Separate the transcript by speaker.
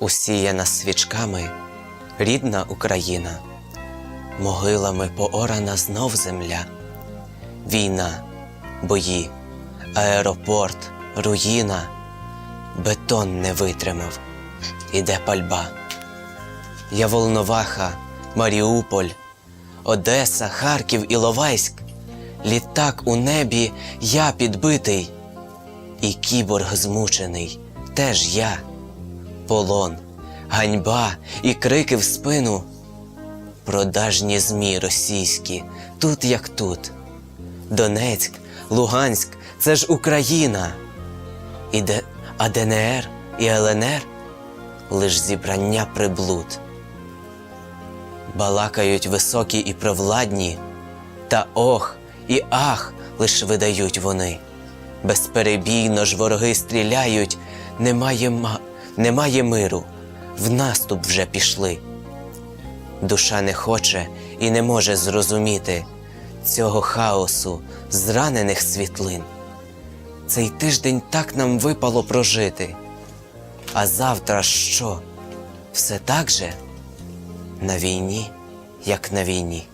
Speaker 1: усіяна свічками, рідна Україна, могилами поорана знов земля, війна, бої, аеропорт, руїна, бетон не витримав, іде пальба. Я Волноваха, Маріуполь, Одеса, Харків, Іловайськ. Літак у небі я підбитий, і кіборг змучений, теж я. Полон, ганьба і крики в спину. Продажні змі російські, тут як тут. Донецьк, Луганськ це ж Україна. І де, а ДНР і ЛНР лиш зібрання приблуд. Балакають високі і провладні, та ох і ах лиш видають вони. Безперебійно ж вороги стріляють, немає, ма... немає миру, в наступ вже пішли. Душа не хоче і не може зрозуміти цього хаосу, зранених світлин. Цей тиждень так нам випало прожити. А завтра що? Все так же? На війні, як на війні.